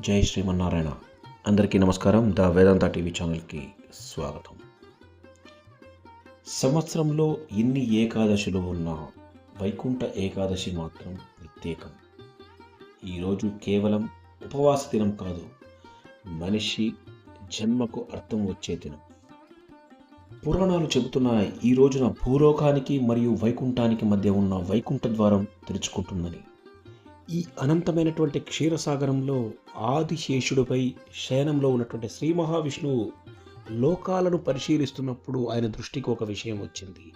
జై శ్రీమన్నారాయణ. అందరికీ నమస్కారం. ద వేదాంత టీవీ ఛానల్కి స్వాగతం. సంవత్సరంలో ఇన్ని ఏకాదశులు ఉన్న వైకుంఠ ఏకాదశి మాత్రం ప్రత్యేకం. ఈరోజు కేవలం ఉపవాస దినం కాదు మనిషి జన్మకు అర్థం వచ్చే దినం. పురాణాలు చెబుతున్న ఈ రోజున భూలోకానికి మరియు వైకుంఠానికి మధ్య ఉన్న వైకుంఠ ద్వారం తెరుచుకుంటుందని. ఈ అనంతమైనటువంటి క్షీరసాగరంలో ఆదిశేషుడిపై శయనంలో ఉన్నటువంటి శ్రీ మహావిష్ణువు లోకాలను పరిశీలిస్తున్నప్పుడు ఆయన దృష్టికి ఒక విషయం వచ్చింది.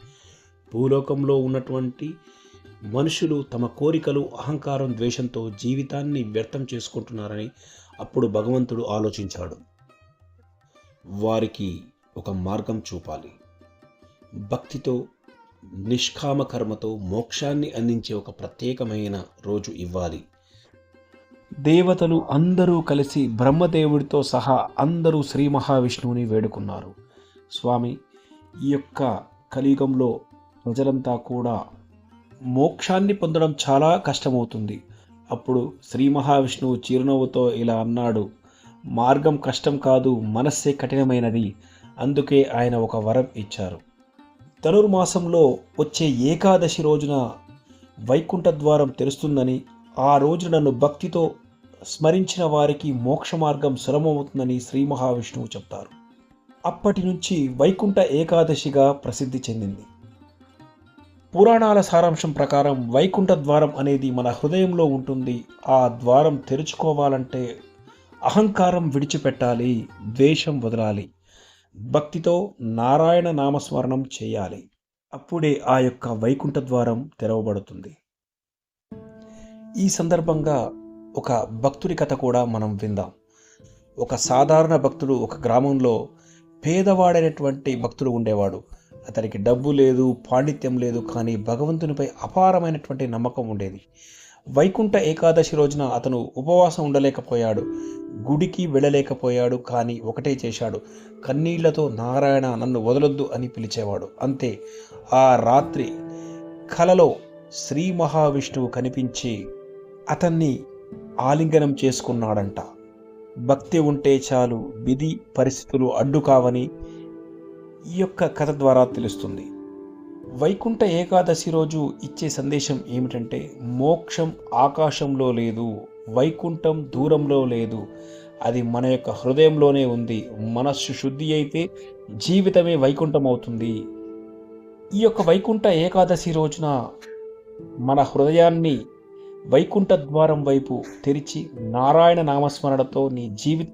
భూలోకంలో ఉన్నటువంటి మనుషులు తమ కోరికలు అహంకారం ద్వేషంతో జీవితాన్ని వ్యర్థం చేసుకుంటున్నారని అప్పుడు భగవంతుడు ఆలోచించాడు. వారికి ఒక మార్గం చూపాలి. భక్తితో నిష్కామ కర్మతో మోక్షాన్ని అందించే ఒక ప్రత్యేకమైన రోజు ఇవ్వాలి. దేవతలు అందరూ కలిసి బ్రహ్మదేవుడితో సహా అందరూ శ్రీ మహావిష్ణువుని వేడుకున్నారు. స్వామి ఈ యొక్క కలియుగంలో ప్రజలంతా కూడా మోక్షాన్ని పొందడం చాలా కష్టమవుతుంది. అప్పుడు శ్రీ మహావిష్ణువు చిరునవ్వుతో ఇలా అన్నాడు మార్గం కష్టం కాదు మనస్సే కఠినమైనది. అందుకే ఆయన ఒక వరం ఇచ్చారు. ధనుర్మాసంలో వచ్చే ఏకాదశి రోజున వైకుంఠ ద్వారం తెరుస్తుందని ఆ రోజు నన్ను భక్తితో స్మరించిన వారికి మోక్ష మార్గం సులభమవుతుందని శ్రీ మహావిష్ణువు చెప్తారు. అప్పటి నుంచి వైకుంఠ ఏకాదశిగా ప్రసిద్ధి చెందింది. పురాణాల సారాంశం ప్రకారం వైకుంఠ ద్వారం అనేది మన హృదయంలో ఉంటుంది. ఆ ద్వారం తెరుచుకోవాలంటే అహంకారం విడిచిపెట్టాలి ద్వేషం వదలాలి. భక్తితో నారాయణ నామస్మరణం చేయాలి. అప్పుడే ఆ యొక్క వైకుంఠ ద్వారం తెరవబడుతుంది. ఈ సందర్భంగా ఒక భక్తుడి కథ కూడా మనం విందాం. ఒక సాధారణ భక్తుడు ఒక గ్రామంలో పేదవాడైనటువంటి భక్తుడు ఉండేవాడు. అతనికి డబ్బు లేదు పాండిత్యం లేదు కానీ భగవంతునిపై అపారమైనటువంటి నమ్మకం ఉండేది. వైకుంఠ ఏకాదశి రోజున అతను ఉపవాసం ఉండలేకపోయాడు. గుడికి వెళ్ళలేకపోయాడు కానీ ఒకటే చేశాడు. కన్నీళ్ళతో నారాయణ నన్ను వదలొద్దు అని పిలిచేవాడు. అంతే. ఆ రాత్రి కలలో శ్రీ మహావిష్ణువు కనిపించి అతన్ని ఆలింగనం చేసుకున్నాడంట. భక్తి ఉంటే చాలు విధి పరిస్థితులు అడ్డు కావని ఈ యొక్క కథ ద్వారా తెలుస్తుంది. వైకుంఠ ఏకాదశి రోజు ఇచ్చే సందేశం ఏమిటంటే మోక్షం ఆకాశంలో లేదు వైకుంఠం దూరంలో లేదు. అది మన యొక్క హృదయంలోనే ఉంది. మనస్సు శుద్ధి అయితే జీవితమే వైకుంఠం అవుతుంది ఈ యొక్క వైకుంఠ ఏకాదశి రోజున మన హృదయాన్ని వైకుంఠ ద్వారం వైపు తెరిచి నారాయణ నామస్మరణతో నీ జీవి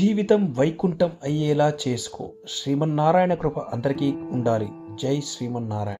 జీవితం వైకుంఠం అయ్యేలా చేసుకో. శ్రీమన్నారాయణ కృప అందరికీ ఉండాలి. జై శ్రీమన్నారాయణ.